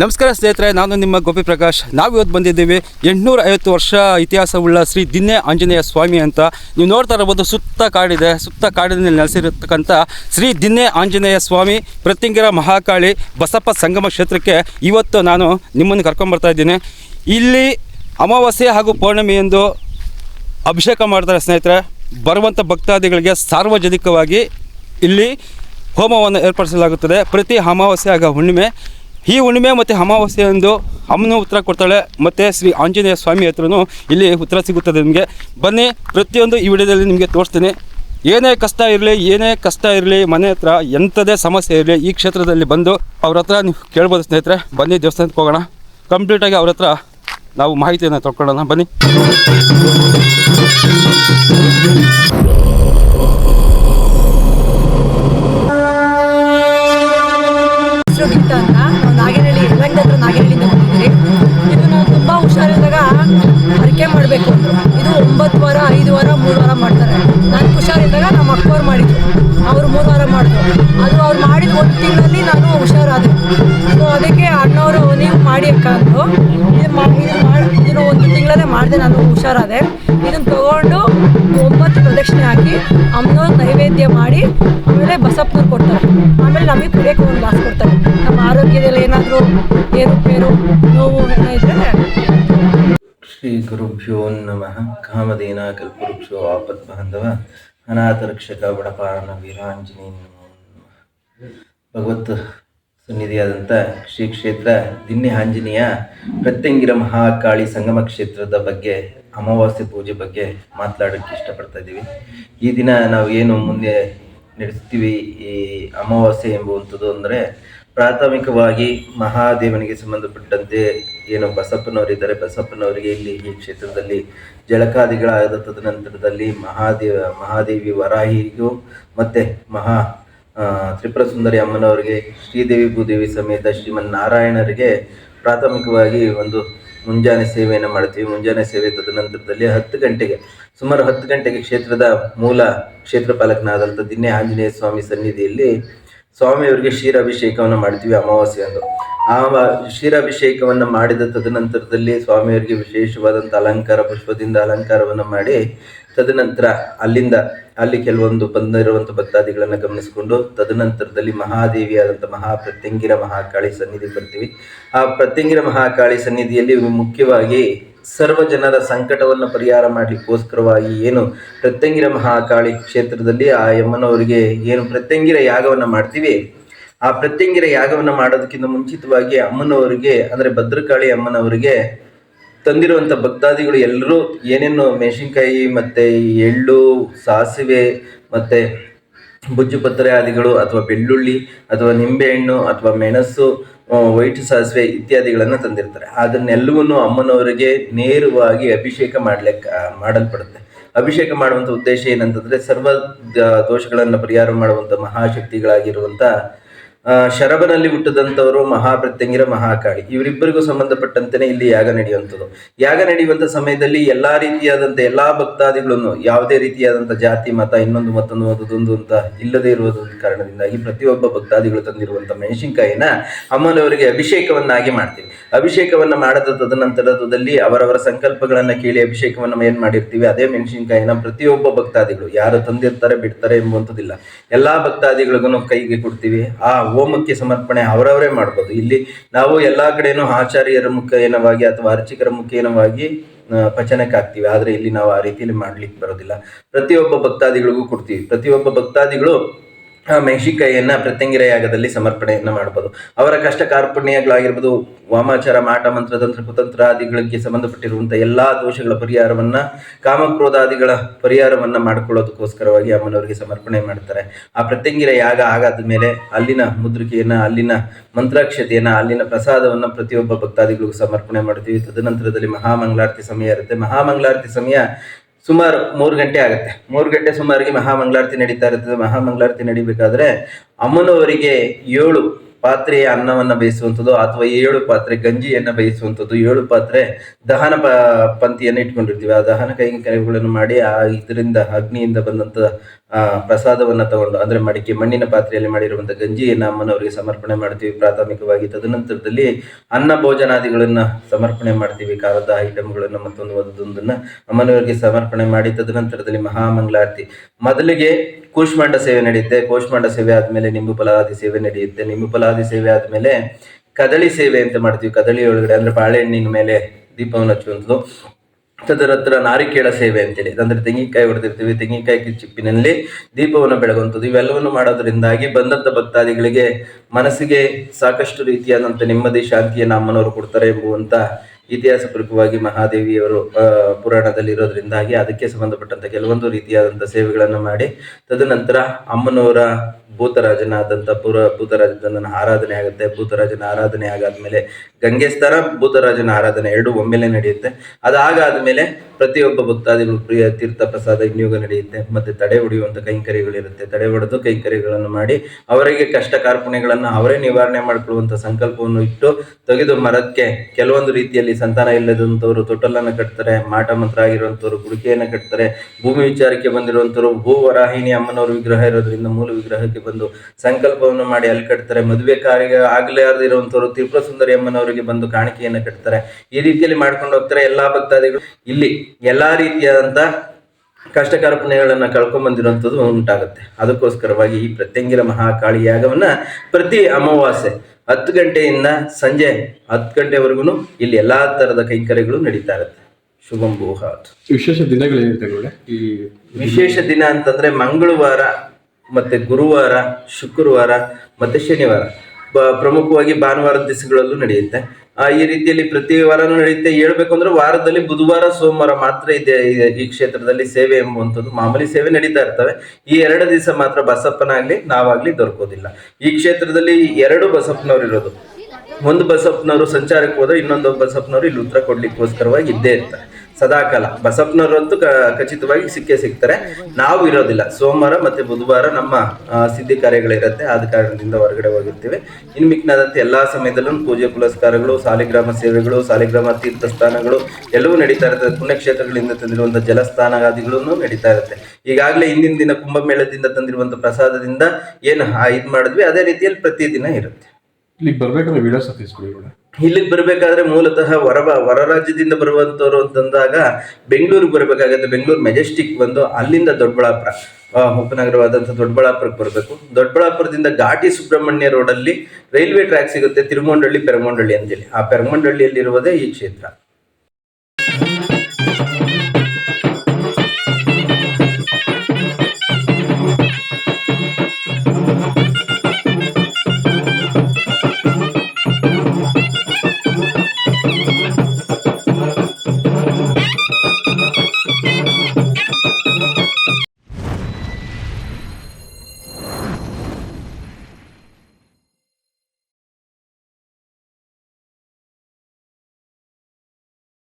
ನಮಸ್ಕಾರ ಸ್ನೇಹಿತರೆ, ನಾನು ನಿಮ್ಮ ಗೋಪಿ ಪ್ರಕಾಶ್. ನಾವು ಇವತ್ತು ಬಂದಿದ್ದೀವಿ ಎಂಟುನೂರ ಐವತ್ತು ವರ್ಷ ಇತಿಹಾಸವುಳ್ಳ ಶ್ರೀ ದಿನ್ನೆ ಆಂಜನೇಯ ಸ್ವಾಮಿ ಅಂತ. ನೀವು ನೋಡ್ತಾ ಇರಬಹುದು ಸುತ್ತ ಕಾಡಿದೆ. ಸುತ್ತ ಕಾಡಿನಲ್ಲಿ ನೆಲೆಸಿರತಕ್ಕಂಥ ಶ್ರೀ ದಿನ್ನೆ ಆಂಜನೇಯ ಸ್ವಾಮಿ, ಪ್ರತಿಂಗಿರ ಮಹಾಕಾಳಿ, ಬಸಪ್ಪ ಸಂಗಮ ಕ್ಷೇತ್ರಕ್ಕೆ ಇವತ್ತು ನಾನು ನಿಮ್ಮನ್ನು ಕರ್ಕೊಂಬರ್ತಾ ಇದ್ದೀನಿ. ಇಲ್ಲಿ ಅಮಾವಾಸ್ಯೆ ಹಾಗೂ ಪೌರ್ಣಮಿಯಂದು ಅಭಿಷೇಕ ಮಾಡ್ತಾರೆ ಸ್ನೇಹಿತರೆ. ಬರುವಂಥ ಭಕ್ತಾದಿಗಳಿಗೆ ಸಾರ್ವಜನಿಕವಾಗಿ ಇಲ್ಲಿ ಹೋಮವನ್ನು ಏರ್ಪಡಿಸಲಾಗುತ್ತದೆ. ಪ್ರತಿ ಅಮಾವಾಸ್ಯೆ ಆಗ ಹುಣ್ಣಿಮೆ. ಈ ಹುಣ್ಣಿಮೆ ಮತ್ತು ಅಮಾವಾಸ್ಯೆಯಂದು ಅಮ್ಮನೂ ಉತ್ತರ ಕೊಡ್ತಾಳೆ. ಮತ್ತು ಶ್ರೀ ಆಂಜನೇಯ ಸ್ವಾಮಿ ಹತ್ರನೂ ಇಲ್ಲಿ ಉತ್ತರ ಸಿಗುತ್ತದೆ ನಿಮಗೆ. ಬನ್ನಿ, ಪ್ರತಿಯೊಂದು ಈ ವಿಡಿಯೋದಲ್ಲಿ ನಿಮಗೆ ತೋರಿಸ್ತೀನಿ. ಏನೇ ಕಷ್ಟ ಇರಲಿ, ಏನೇ ಕಷ್ಟ ಇರಲಿ, ಮನೆ ಹತ್ರ ಎಂಥದೇ ಸಮಸ್ಯೆ ಇರಲಿ, ಈ ಕ್ಷೇತ್ರದಲ್ಲಿ ಬಂದು ಅವ್ರ ಹತ್ರ ನೀವು ಕೇಳ್ಬೋದು ಸ್ನೇಹಿತರೆ. ಬನ್ನಿ, ದೇವಸ್ಥಾನಕ್ಕೆ ಹೋಗೋಣ. ಕಂಪ್ಲೀಟಾಗಿ ಅವ್ರ ಹತ್ರ ನಾವು ಮಾಹಿತಿಯನ್ನು ತಗೊಳ್ಳೋಣ ಬನ್ನಿ. ಅದು ಅವ್ರು ಮಾಡಿದ ಒಂದು ತಿಂಗಳಲ್ಲಿ ನಾನು ಹುಷಾರಾದೆ. ಸೊ ಅದಕ್ಕೆ ಅಣ್ಣವರು, ನೀವು ಮಾಡಿ ಅಕ್ಕ ಅಂದರು. ಇದು ಇದನ್ನು ಒಂದು ತಿಂಗಳಲ್ಲೇ ಮಾಡಿದೆ ನಾನು, ಹುಷಾರಾದೆ. ಇದನ್ನು ತಗೊಂಡು ಒಂಬತ್ತು ಪ್ರದಕ್ಷಿಣೆ ಹಾಕಿ ಅಮ್ಮನವ್ರು ನೈವೇದ್ಯ ಮಾಡಿ, ಆಮೇಲೆ ಬಸಪ್ಪನವ್ರು ಕೊಡ್ತಾರೆ. ಆಮೇಲೆ ನಮಗೆ ಕುಡಿಯೋಕೆ ಒಂದು ಗ್ಲಾಸ್ ಕೊಡ್ತಾರೆ. ನಮ್ಮ ಆರೋಗ್ಯದಲ್ಲಿ ಏನಾದರೂ ಏರುಪೇರು ನೋವು ಏನೋ ಇದ್ದರೆ ಶ್ರೀ ಗುರುಭ್ಯೋ ನಮಃ. ಕಾಮಧೇನ, ಕಲ್ಪವೃಕ್ಷೋ ಆಪತ್ ಬಾಂಧವ ಅನಾಥ ರಕ್ಷಕ ಬಡಪಾನ ವೀರಾಂಜನೇಯ. ಭಗವತ್ ಸನ್ನಿಧಿಯಾದಂಥ ಶ್ರೀ ಕ್ಷೇತ್ರ ದಿನ್ನಿ ಆಂಜನೇಯ ಪ್ರತ್ಯಂಗಿರ ಮಹಾಕಾಳಿ ಸಂಗಮ ಕ್ಷೇತ್ರದ ಬಗ್ಗೆ, ಅಮಾವಾಸ್ಯೆ ಪೂಜೆ ಬಗ್ಗೆ ಮಾತನಾಡೋಕ್ಕೆ ಇಷ್ಟಪಡ್ತಾ ಇದ್ದೀವಿ. ಈ ದಿನ ನಾವು ಏನು ಮುಂದೆ ನಡೆಸ್ತೀವಿ, ಈ ಅಮಾವಾಸ್ಯೆ ಎಂಬುವಂಥದ್ದು ಅಂದರೆ ಪ್ರಾಥಮಿಕವಾಗಿ ಮಹಾದೇವನಿಗೆ ಸಂಬಂಧಪಟ್ಟಂತೆ ಏನು ಬಸಪ್ಪನವರಿದ್ದಾರೆ. ಬಸಪ್ಪನವರಿಗೆ ಇಲ್ಲಿ ಈ ಕ್ಷೇತ್ರದಲ್ಲಿ ಜಳಕಾದಿಗಳಾದ ತದನಂತರದಲ್ಲಿ ಮಹಾದೇವ, ಮಹಾದೇವಿ ವರಾಹಿಗೂ ಮತ್ತೆ ಮಹಾ ತ್ರಿಪುರ ಸುಂದರಿ ಅಮ್ಮನವರಿಗೆ, ಶ್ರೀದೇವಿ ಭೂದೇವಿ ಸಮೇತ ಶ್ರೀಮನ್ ನಾರಾಯಣರಿಗೆ ಪ್ರಾಥಮಿಕವಾಗಿ ಒಂದು ಮುಂಜಾನೆ ಸೇವೆಯನ್ನು ಮಾಡ್ತೀವಿ. ಮುಂಜಾನೆ ಸೇವೆ ತದನಂತರದಲ್ಲಿ ಹತ್ತು ಗಂಟೆಗೆ, ಸುಮಾರು ಹತ್ತು ಗಂಟೆಗೆ ಕ್ಷೇತ್ರದ ಮೂಲ ಕ್ಷೇತ್ರ ಪಾಲಕನಾದಂಥ ದಿನ್ನೆ ಆಂಜನೇಯ ಸ್ವಾಮಿ ಸನ್ನಿಧಿಯಲ್ಲಿ ಸ್ವಾಮಿಯವರಿಗೆ ಕ್ಷೀರಾಭಿಷೇಕವನ್ನು ಮಾಡ್ತೀವಿ ಅಮಾವಾಸ್ಯೆ ಅಂದು. ಆ ಕ್ಷೀರಾಭಿಷೇಕವನ್ನು ಮಾಡಿದ ತದನಂತರದಲ್ಲಿ ಸ್ವಾಮಿಯವರಿಗೆ ವಿಶೇಷವಾದಂಥ ಅಲಂಕಾರ, ಪುಷ್ಪದಿಂದ ಅಲಂಕಾರವನ್ನು ಮಾಡಿ, ತದನಂತರ ಅಲ್ಲಿಂದ ಅಲ್ಲಿ ಕೆಲವೊಂದು ಬಂದಿರುವಂಥ ಭಕ್ತಾದಿಗಳನ್ನು ಗಮನಿಸಿಕೊಂಡು, ತದನಂತರದಲ್ಲಿ ಮಹಾದೇವಿಯಾದಂಥ ಮಹಾಪ್ರತ್ಯಂಗಿರ ಮಹಾಕಾಳಿ ಸನ್ನಿಧಿ ಬರ್ತೀವಿ. ಆ ಪ್ರತ್ಯಂಗಿರ ಮಹಾಕಾಳಿ ಸನ್ನಿಧಿಯಲ್ಲಿ ಮುಖ್ಯವಾಗಿ ಸರ್ವ ಜನರ ಸಂಕಟವನ್ನು ಪರಿಹಾರ ಮಾಡಲಿಕ್ಕೋಸ್ಕರವಾಗಿ ಏನು ಪ್ರತ್ಯಂಗಿರ ಮಹಾಕಾಳಿ ಕ್ಷೇತ್ರದಲ್ಲಿ ಆ ಯಮ್ಮನವರಿಗೆ ಏನು ಪ್ರತ್ಯಂಗಿರ ಯಾಗವನ್ನು ಮಾಡ್ತೀವಿ? ಆ ಪ್ರತ್ಯಂಗಿರ ಯಾಗವನ್ನು ಮಾಡೋದಕ್ಕಿಂತ ಮುಂಚಿತವಾಗಿ ಅಮ್ಮನವರಿಗೆ, ಅಂದರೆ ಭದ್ರಕಾಳಿ ಅಮ್ಮನವರಿಗೆ ತಂದಿರುವಂಥ ಭಕ್ತಾದಿಗಳು ಎಲ್ಲರೂ ಏನೇನು ಮೆಣಸಿನ್ಕಾಯಿ ಮತ್ತು ಎಳ್ಳು, ಸಾಸಿವೆ ಮತ್ತು ಬುಜ್ಜುಪತ್ರೆ ಆದಿಗಳು ಅಥವಾ ಬೆಳ್ಳುಳ್ಳಿ ಅಥವಾ ನಿಂಬೆಹಣ್ಣು ಅಥವಾ ಮೆಣಸು ವೈಟ್ ಸಾಸಿವೆ ಇತ್ಯಾದಿಗಳನ್ನು ತಂದಿರ್ತಾರೆ. ಅದನ್ನೆಲ್ಲವನ್ನು ಅಮ್ಮನವರಿಗೆ ನೇರವಾಗಿ ಅಭಿಷೇಕ ಮಾಡ್ಲಿಕ್ಕೆ, ಮಾಡಲ್ಪಡುತ್ತೆ. ಅಭಿಷೇಕ ಮಾಡುವಂಥ ಉದ್ದೇಶ ಏನಂತಂದ್ರೆ ಸರ್ವ ದೋಷಗಳನ್ನು ಪರಿಹಾರ ಮಾಡುವಂಥ ಮಹಾಶಕ್ತಿಗಳಾಗಿರುವಂಥ ಆ, ಹುಟ್ಟದಂಥವರು ಮಹಾಪ್ರತ್ಯಂಗಿರ ಮಹಾಕಾಳಿ. ಇವರಿಬ್ಬರಿಗೂ ಸಂಬಂಧಪಟ್ಟಂತೆಯೇ ಇಲ್ಲಿ ಯಾಗ ನಡೆಯುವಂಥದ್ದು. ಯಾಗ ನಡೆಯುವಂಥ ಸಮಯದಲ್ಲಿ ಎಲ್ಲಾ ರೀತಿಯಾದಂಥ ಎಲ್ಲಾ ಭಕ್ತಾದಿಗಳನ್ನು ಯಾವುದೇ ರೀತಿಯಾದಂಥ ಜಾತಿ ಮತ ಇನ್ನೊಂದು ಮತ್ತೊಂದು ಅದೊಂದು ಅಂತ ಇಲ್ಲದೆ ಇರುವುದ ಕಾರಣದಿಂದಾಗಿ ಪ್ರತಿಯೊಬ್ಬ ಭಕ್ತಾದಿಗಳು ತಂದಿರುವಂಥ ಮೆಣಸಿನಕಾಯಿನ ಅಮ್ಮನವರಿಗೆ ಅಭಿಷೇಕವನ್ನಾಗಿ ಮಾಡ್ತೀವಿ. ಅಭಿಷೇಕವನ್ನು ಮಾಡದ ತದನಂತರದಲ್ಲಿ ಅವರವರ ಸಂಕಲ್ಪಗಳನ್ನು ಕೇಳಿ ಅಭಿಷೇಕವನ್ನು ಏನು ಮಾಡಿರ್ತೀವಿ? ಅದೇ ಮೆಣಸಿನಕಾಯಿನ ಪ್ರತಿಯೊಬ್ಬ ಭಕ್ತಾದಿಗಳು. ಯಾರು ತಂದಿರ್ತಾರೆ ಬಿಡ್ತಾರೆ ಎಂಬುವಂಥದ್ದಿಲ್ಲ ಎಲ್ಲಾ ಭಕ್ತಾದಿಗಳಿಗೂ ಕೈಗೆ ಕೊಡ್ತೀವಿ. ಆ ಹೋಮಕ್ಕೆ ಸಮರ್ಪಣೆ ಅವರವರೇ ಮಾಡ್ಬೋದು. ಇಲ್ಲಿ ನಾವು ಎಲ್ಲ ಕಡೆನೂ ಆಚಾರ್ಯರ ಮುಖೇನವಾಗಿ ಅಥವಾ ಅರ್ಚಕರ ಮುಖೇನವಾಗಿ ಪಚನಕ್ಕೆ ಹಾಕ್ತೀವಿ. ಆದರೆ ಇಲ್ಲಿ ನಾವು ಆ ರೀತಿಯಲ್ಲಿ ಮಾಡ್ಲಿಕ್ಕೆ ಬರೋದಿಲ್ಲ. ಪ್ರತಿಯೊಬ್ಬ ಭಕ್ತಾದಿಗಳಿಗೂ ಕೊಡ್ತೀವಿ. ಪ್ರತಿಯೊಬ್ಬ ಭಕ್ತಾದಿಗಳು ಆ ಮೆಣಸಿನಕಾಯಿಯನ್ನ ಪ್ರತ್ಯಂಗಿರ ಯಾಗದಲ್ಲಿ ಸಮರ್ಪಣೆಯನ್ನ ಮಾಡಬಹುದು ಅವರ ಕಷ್ಟ ಕಾರ್ಪಣ್ಯಗಳಾಗಿರ್ಬೋದು ವಾಮಾಚಾರ, ಮಾಟ ಮಂತ್ರ, ತಂತ್ರ, ಕುತಂತ್ರ ಆದಿಗಳಿಗೆ ಸಂಬಂಧಪಟ್ಟಿರುವಂತಹ ಎಲ್ಲಾ ದೋಷಗಳ ಪರಿಹಾರವನ್ನ, ಕಾಮಕ್ರೋಧಾದಿಗಳ ಪರಿಹಾರವನ್ನ ಮಾಡಿಕೊಳ್ಳೋದಕ್ಕೋಸ್ಕರವಾಗಿ ಅಮ್ಮನವರಿಗೆ ಸಮರ್ಪಣೆ ಮಾಡ್ತಾರೆ. ಆ ಪ್ರತ್ಯಂಗಿರ ಯಾಗ ಆಗಾದ ಮೇಲೆ ಅಲ್ಲಿನ ಮುದ್ರಿಕೆಯನ್ನ, ಅಲ್ಲಿನ ಮಂತ್ರಾಕ್ಷತೆಯನ್ನ, ಅಲ್ಲಿನ ಪ್ರಸಾದವನ್ನ ಪ್ರತಿಯೊಬ್ಬ ಭಕ್ತಾದಿಗಳಿಗೂ ಸಮರ್ಪಣೆ ಮಾಡ್ತೀವಿ. ತದನಂತರದಲ್ಲಿ ಮಹಾಮಂಗಳಾರತಿ ಸಮಯ ಇರುತ್ತೆ. ಮಹಾಮಂಗಳಾರತಿ ಸಮಯ ಸುಮಾರು ಮೂರು ಗಂಟೆ ಆಗುತ್ತೆ. ಮೂರು ಗಂಟೆ ಸುಮಾರಿಗೆ ಮಹಾಮಂಗಳಾರತಿ ನಡೀತಾ ಇರ್ತದೆ. ಮಹಾಮಂಗಳಾರತಿ ನಡಿಬೇಕಾದ್ರೆ ಅಮ್ಮನವರಿಗೆ ಏಳು ಪಾತ್ರೆಯ ಅನ್ನವನ್ನ ಬೇಯಿಸುವಂಥದ್ದು ಅಥವಾ ಏಳು ಪಾತ್ರೆ ಗಂಜಿಯನ್ನ ಬೇಯಿಸುವಂಥದ್ದು, ಏಳು ಪಾತ್ರೆ ದಹನ ಪ ಪಂಕ್ತಿಯನ್ನು ಇಟ್ಕೊಂಡಿರ್ತೀವಿ. ಆ ದಹನ ಕೈಗಳನ್ನು ಮಾಡಿ ಆ ಇದರಿಂದ, ಅಗ್ನಿಯಿಂದ ಬಂದಂತ ಆ ಪ್ರಸಾದವನ್ನ ತಗೊಂಡು, ಅಂದರೆ ಮಡಿಕೆ, ಮಣ್ಣಿನ ಪಾತ್ರೆಯಲ್ಲಿ ಮಾಡಿರುವಂಥ ಗಂಜಿಯನ್ನು ಅಮ್ಮನವರಿಗೆ ಸಮರ್ಪಣೆ ಮಾಡ್ತೀವಿ. ಪ್ರಾಥಮಿಕವಾಗಿ ತದನಂತರದಲ್ಲಿ ಅನ್ನ ಭೋಜನಾದಿಗಳನ್ನು ಸಮರ್ಪಣೆ ಮಾಡ್ತೀವಿ. ಖಾರದ ಐಟಮ್ಗಳನ್ನು ಮತ್ತೊಂದು ಒಂದೊಂದನ್ನ ಅಮ್ಮನವರಿಗೆ ಸಮರ್ಪಣೆ ಮಾಡಿ ತದನಂತರದಲ್ಲಿ ಮಹಾಮಂಗಳಾರತಿ. ಮೊದಲಿಗೆ ಕೂಷ್ಮಾಂಡ ಸೇವೆ ನಡೆಯುತ್ತೆ. ಕೂಷ್ಮಾಂಡ ಸೇವೆ ಆದಮೇಲೆ ನಿಂಬು ಫಲಾದಿ ಸೇವೆ ನಡೆಯುತ್ತೆ. ನಿಂಬು ಫಲಾದಿ ಸೇವೆ ಆದಮೇಲೆ ಕದಳಿ ಸೇವೆ ಅಂತ ಮಾಡ್ತೀವಿ. ಕದಳಿ ಒಳಗಡೆ ಅಂದ್ರೆ ಬಾಳೆಹಣ್ಣಿನ ಮೇಲೆ ದೀಪವನ್ನು ಹಚ್ಚುವಂಥದ್ದು. ತದನಂತರ ನಾರಿಕೇಳ ಸೇವೆ ಅಂತೇಳಿ ಅಂದ್ರೆ ತೆಂಗಿನಕಾಯಿ ಹೊಡೆದಿರ್ತೀವಿ. ತೆಂಗಿನಕಾಯಿ ಚಿಪ್ಪಿನಲ್ಲಿ ದೀಪವನ್ನು ಬೆಳಗುವಂಥದ್ದು. ಇವೆಲ್ಲವನ್ನು ಮಾಡೋದ್ರಿಂದಾಗಿ ಬಂದಂತ ಭಕ್ತಾದಿಗಳಿಗೆ ಮನಸ್ಸಿಗೆ ಸಾಕಷ್ಟು ರೀತಿಯಾದಂಥ ನೆಮ್ಮದಿ, ಶಾಂತಿಯನ್ನು ಅಮ್ಮನವರು ಕೊಡ್ತಾರೆ ಎಂಬುವಂತ ಇತಿಹಾಸ ಪ್ರಮುಖವಾಗಿ ಮಹಾದೇವಿಯವರು ಪುರಾಣದಲ್ಲಿ ಇರೋದ್ರಿಂದಾಗಿ ಅದಕ್ಕೆ ಸಂಬಂಧಪಟ್ಟಂತ ಕೆಲವೊಂದು ರೀತಿಯಾದಂಥ ಸೇವೆಗಳನ್ನು ಮಾಡಿ, ತದನಂತರ ಅಮ್ಮನವರ ಭೂತರಾಜನಾದಂಥ ಪುರ ಭೂತರಾಜನ ಆರಾಧನೆ ಆಗುತ್ತೆ. ಭೂತರಾಜನ ಆರಾಧನೆ ಆಗಾದ್ಮೇಲೆ ಗಂಗೆ ಸ್ಥಾನ ಭೂತರಾಜನ ಆರಾಧನೆ ಎರಡು ಒಮ್ಮೆಲೆ ನಡೆಯುತ್ತೆ. ಅದಾಗಾದ್ಮೇಲೆ ಪ್ರತಿಯೊಬ್ಬ ಭಕ್ತಾದಿಗಳು ಪ್ರಿಯ ತೀರ್ಥ ಪ್ರಸಾದ ವಿನಿಯೋಗ ನಡೆಯುತ್ತೆ. ಮತ್ತೆ ತಡೆ ಹೊಡೆಯುವಂತ ಕೈಂಕರ್ಯಗಳಿರುತ್ತೆ. ತಡೆ ಹೊಡೆದು ಕೈಂಕರ್ಯಗಳನ್ನು ಮಾಡಿ ಅವರಿಗೆ ಕಷ್ಟ ಕಾರ್ಪಣ್ಯಗಳನ್ನು ಅವರೇ ನಿವಾರಣೆ ಮಾಡಿಕೊಳ್ಳುವಂತ ಸಂಕಲ್ಪವನ್ನು ಇಟ್ಟು ತೆಗೆದು ಮರಕ್ಕೆ ಕೆಲವೊಂದು ರೀತಿಯಲ್ಲಿ ಸಂತಾನ ಇಲ್ಲದಂತವರು ತೊಟ್ಟಲನ್ನು ಕಟ್ತಾರೆ, ಮಾಟ ಮಂತ್ರ ಆಗಿರುವಂತವರು ಗುಡಿಕೆಯನ್ನು ಕಟ್ತಾರೆ, ಭೂಮಿ ವಿಚಾರಕ್ಕೆ ಬಂದಿರುವಂತವರು ಭೂ ವರಾಹಿನಿ ಅಮ್ಮನವರ ವಿಗ್ರಹ ಇರೋದ್ರಿಂದ ಮೂಲ ವಿಗ್ರಹಕ್ಕೆ ಬಂದು ಸಂಕಲ್ಪವನ್ನು ಮಾಡಿ ಅಲ್ಲಿ ಕಟ್ತಾರೆ. ಮದುವೆ ಕಾರ್ಯ ಆಗಲೇ ಇರುವಂತವ್ರು ತ್ರಿಪುರ ಸುಂದರಿ ಅಮ್ಮನವರಿಗೆ ಬಂದು ಕಾಣಿಕೆಯನ್ನು ಕಟ್ತಾರೆ. ಈ ರೀತಿಯಲ್ಲಿ ಮಾಡ್ಕೊಂಡು ಹೋಗ್ತಾರೆ. ಎಲ್ಲಾ ಭಕ್ತಾದಿಗಳು ಇಲ್ಲಿ ಎಲ್ಲಾ ರೀತಿಯಾದಂಥ ಕಷ್ಟ ಕಾರ್ಪಣ್ಯಗಳನ್ನ ಕಳ್ಕೊಂಡ್ ಬಂದಿರುವಂಥದ್ದು ಉಂಟಾಗುತ್ತೆ. ಅದಕ್ಕೋಸ್ಕರವಾಗಿ ಈ ಪ್ರತ್ಯಂಗಿರ ಮಹಾಕಾಳಿ ಯಾಗವನ್ನ ಪ್ರತಿ ಅಮಾವಾಸ್ಯೆ ಹತ್ತು ಗಂಟೆಯಿಂದ ಸಂಜೆ ಹತ್ತು ಗಂಟೆವರೆಗೂ ಇಲ್ಲಿ ಎಲ್ಲಾ ತರದ ಕೈಂಕರ್ಯಗಳು ನಡೀತಾ ಇರುತ್ತೆ. ಶುಭಂ ಭೂಹಾತ್. ವಿಶೇಷ ದಿನಗಳೇನಿರುತ್ತೆ ಈ ವಿಶೇಷ ದಿನ ಅಂತಂದ್ರೆ ಮಂಗಳವಾರ ಮತ್ತೆ ಗುರುವಾರ ಶುಕ್ರವಾರ ಮತ್ತೆ ಶನಿವಾರ. ಪ್ರಮುಖವಾಗಿ ಭಾನುವಾರದ ದಿವಸಗಳಲ್ಲೂ ನಡೆಯುತ್ತೆ. ಆ, ಈ ರೀತಿಯಲ್ಲಿ ಪ್ರತಿ ವಾರನೂ ನಡೆಯುತ್ತೆ. ಹೇಳ್ಬೇಕು ಅಂದ್ರೆ ವಾರದಲ್ಲಿ ಬುಧವಾರ, ಸೋಮವಾರ ಮಾತ್ರ ಇದೆ ಈ ಕ್ಷೇತ್ರದಲ್ಲಿ ಸೇವೆ ಎಂಬುವಂಥದ್ದು. ಮಾಮೂಲಿ ಸೇವೆ ನಡೀತಾ ಇರ್ತವೆ. ಈ ಎರಡು ದಿವಸ ಮಾತ್ರ ಬಸಪ್ಪನಾಗ್ಲಿ, ನಾವಾಗ್ಲಿ ದೊರಕೋದಿಲ್ಲ. ಈ ಕ್ಷೇತ್ರದಲ್ಲಿ ಎರಡು ಬಸಪ್ಪನವ್ರು ಇರೋದು. ಒಂದು ಬಸಪ್ಪನವರು ಸಂಚಾರಕ್ಕೆ ಹೋದ್ರೆ ಇನ್ನೊಂದು ಬಸಪ್ಪನವರು ಇಲ್ಲಿ ಉತ್ತರ ಕೊಡ್ಲಿಕ್ಕೋಸ್ಕರವಾಗಿ ಇದ್ದೇ ಇರ್ತಾರೆ. ಸದಾಕಾಲ. ಬಸಪ್ಪನವರಂತೂ ಖಚಿತವಾಗಿ ಸಿಕ್ಕೇ ಸಿಗ್ತಾರೆ. ನಾವು ಇರೋದಿಲ್ಲ. ಸೋಮವಾರ ಮತ್ತೆ ಬುಧವಾರ ನಮ್ಮ ಸಿದ್ಧಿ ಕಾರ್ಯಗಳಿರುತ್ತೆ. ಆದ ಕಾರಣದಿಂದ ಹೊರಗಡೆ ಹೋಗಿರ್ತೀವಿ. ಇನ್ ಮಿಕ್ಕಿನಾದಂತೆ ಎಲ್ಲಾ ಸಮಯದಲ್ಲೂ ಪೂಜೆ ಪುರಸ್ಕಾರಗಳು ಸಾಲಿಗ್ರಾಮ ಸೇವೆಗಳು ಸಾಲಿಗ್ರಾಮ ತೀರ್ಥಸ್ಥಾನಗಳು ಎಲ್ಲವೂ ನಡೀತಾ ಇರುತ್ತೆ. ಪುಣ್ಯಕ್ಷೇತ್ರಗಳಿಂದ ತಂದಿರುವಂತಹ ಜಲಸ್ಥಾನಗಾದಿಗಳನ್ನು ನಡೀತಾ ಇರುತ್ತೆ. ಈಗಾಗಲೇ ಹಿಂದಿನ ದಿನ ಕುಂಭಮೇಳದಿಂದ ತಂದಿರುವಂತಹ ಪ್ರಸಾದದಿಂದ ಏನು ಇದು ಮಾಡಿದ್ವಿ. ಅದೇ ರೀತಿಯಲ್ಲಿ ಪ್ರತಿದಿನ ಇರುತ್ತೆ. ಇಲ್ಲಿ ಬರ್ಬೇಕಂದ್ರೆ ವಿಳಾಸ ತಿಳಿಸ್ಕೊಡಿ ಇಲ್ಲಿಗೆ ಬರಬೇಕಾದ್ರೆ ಮೂಲತಃ ಹೊರ ಹೊರ ರಾಜ್ಯದಿಂದ ಬರುವಂತವ್ರು ಅಂತಂದಾಗ ಬೆಂಗಳೂರಿಗೆ ಬರಬೇಕಾಗತ್ತೆ. ಬೆಂಗಳೂರು ಮೆಜೆಸ್ಟಿಕ್ ಬಂದು ಅಲ್ಲಿಂದ ದೊಡ್ಡಬಳ್ಳಾಪುರ ಉಪನಗರವಾದಂಥ ದೊಡ್ಡಬಳ್ಳಾಪುರಕ್ಕೆ ಬರಬೇಕು. ದೊಡ್ಡಬಳ್ಳಾಪುರದಿಂದ ಘಾಟಿ ಸುಬ್ರಹ್ಮಣ್ಯ ರೋಡಲ್ಲಿ ರೈಲ್ವೆ ಟ್ರ್ಯಾಕ್ ಸಿಗುತ್ತೆ ತಿರುಮಂಡಳ್ಳಿ, ಪೆರಮಂಡಳ್ಳಿ ಅಂತೇಳಿ. ಆ ಪೆರಮಂಡಳ್ಳಿಯಲ್ಲಿರುವುದೇ ಈ ಕ್ಷೇತ್ರ.